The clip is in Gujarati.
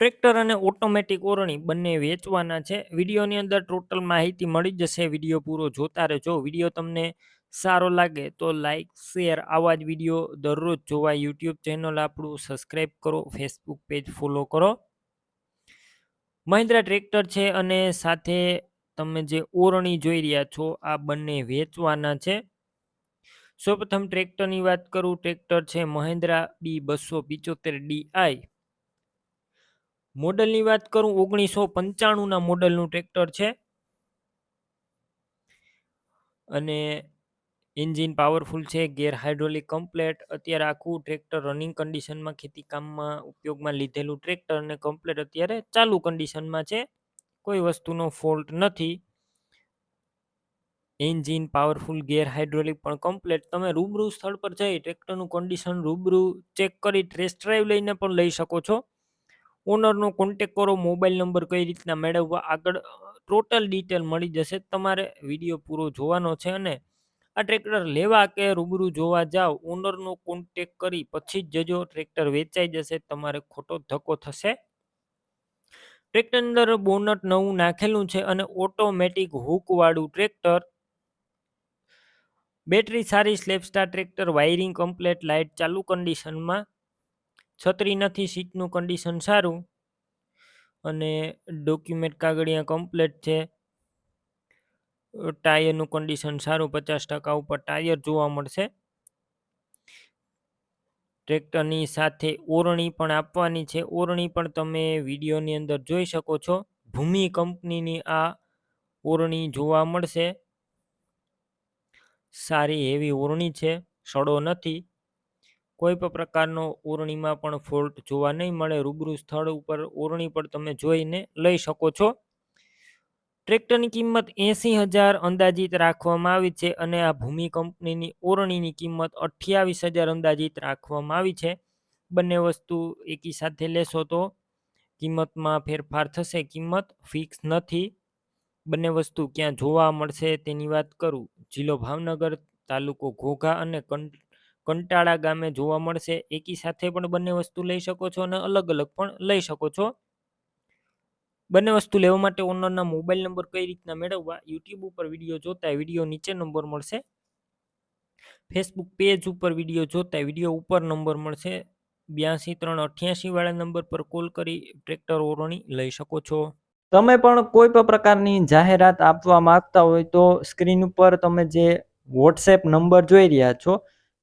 ટ્રેક્ટર અને ઓટોમેટિક ઓરણી બંને વેચવાના છે. વિડીયોની અંદર ટોટલ માહિતી મળી જશે. વીડિયો પૂરો જોતા રહેજો. વીડિયો તમને સારો લાગે તો લાઇક શેર આવા જ વીડિયો દરરોજ જોવા યુટ્યુબ ચેનલ આપણું સબસ્ક્રાઈબ કરો, ફેસબુક પેજ ફોલો કરો. મહિન્દ્રા ટ્રેક્ટર છે અને સાથે તમે જે ઓરણી જોઈ રહ્યા છો, આ બંને વેચવાના છે. સૌપ્રથમ ટ્રેક્ટરની વાત કરું. ટ્રેક્ટર છે મહિન્દ્રા બી બસો પિચોતેર ડીઆઈ મોડલની વાત કરું, ઓગણીસો પંચાણુંના મોડલનું ટ્રેક્ટર છે. અને એન્જિન પાવરફુલ છે, ગેર હાઇડ્રોલિક કમ્પ્લેટ. અત્યારે આખું ટ્રેક્ટર રનિંગ કન્ડિશનમાં ખેતી કામમાં ઉપયોગમાં લીધેલું ટ્રેક્ટર અને કમ્પ્લેટ અત્યારે ચાલુ કન્ડિશનમાં છે. કોઈ વસ્તુનો ફોલ્ટ નથી. એન્જિન પાવરફુલ, ગેર હાઇડ્રોલિક પણ કમ્પ્લેટ. તમે રૂબરૂ સ્થળ પર જઈ ટ્રેક્ટરનું કન્ડિશન રૂબરૂ ચેક કરી ટેસ્ટ ડ્રાઈવ લઈને પણ લઈ શકો છો. ઓનરનો કોન્ટેક કરો મોબાઈલ નંબર કઈ રીતના મેળવવા, આગળ ટોટલ ડિટેલ મળી જશે. તમારે વીડિયો પૂરો જોવાનો છે અને આ ટ્રેક્ટર લેવા કે રૂબરૂ જોવા જાઓ ઓનરનો કોન્ટેક કરી પછી જ જજો ટ્રેક્ટર વેચાઈ જશે, તમારે ખોટો ધક્કો થશે. ટ્રેક્ટર અંદર બોનટ નવું નાખેલું છે અને ઓટોમેટિક હુકવાળું ટ્રેક્ટર બેટરી સારી self starter tractor wiring complete light ચાલુ કન્ડિશનમાં છત્રી નથી, સીટનું કન્ડિશન સારું અને ડોક્યુમેન્ટ કાગળિયા કમ્પ્લેટ છે. ટાયરનું કન્ડિશન સારું, પચાસ ટકા ઉપર ટાયર જોવા મળશે. ટ્રેક્ટરની સાથે ઓરણી પણ આપવાની છે. ઓરણી પણ તમે વિડીયોની અંદર જોઈ શકો છો. ભૂમિ કંપનીની આ ઓરણી જોવા મળશે. સારી એવી ઓરણી છે. સડો નથી. કોઈ પણ પ્રકારનો ઓરણીમાં પણ ફોલ્ટ જોવા નહીં મળે. રૂબરૂ સ્થળ ઉપર ઓરણી પર તમે જોઈને લઈ શકો છો. ટ્રેક્ટરની કિંમત એંસી હજાર અંદાજિત રાખવામાં આવી છે અને આ ભૂમિ કંપનીની ઓરણીની કિંમત અઠ્યાવીસ હજાર અંદાજિત રાખવામાં આવી છે. બંને વસ્તુ એકી સાથે લેશો તો કિંમતમાં ફેરફાર થશે. કિંમત ફિક્સ નથી. બંને વસ્તુ ક્યાં જોવા મળશે તેની વાત કરું. જિલ્લો ભાવનગર, તાલુકો ઘોઘા અને કંટાળા ગામે જોવા મળશે, એકી સાથે પણ બંને વસ્તુ લઈ શકો છો અને અલગ અલગ પણ લઈ શકો છો. બંને વસ્તુ લેવા માટે ઓનરના મોબાઈલ નંબર કઈ રીતના મેળવવા, યુટ્યુબ ઉપર વીડિયો જોતા વીડિયો નીચે નંબર મળશે. ફેસબુક પેજ ઉપર વીડિયો જોતા વીડિયો ઉપર નંબર મળશે. બ્યાસી, ત્રણ, અઠ્યાસી વાળા નંબર પર કોલ કરી ટ્રેક્ટર ઓરણી લઈ શકો છો. તમે પણ કોઈ પણ પ્રકારની જાહેરાત આપવા માંગતા હોય તો સ્ક્રીન ઉપર તમે જે વોટ્સએપ નંબર જોઈ રહ્યા છો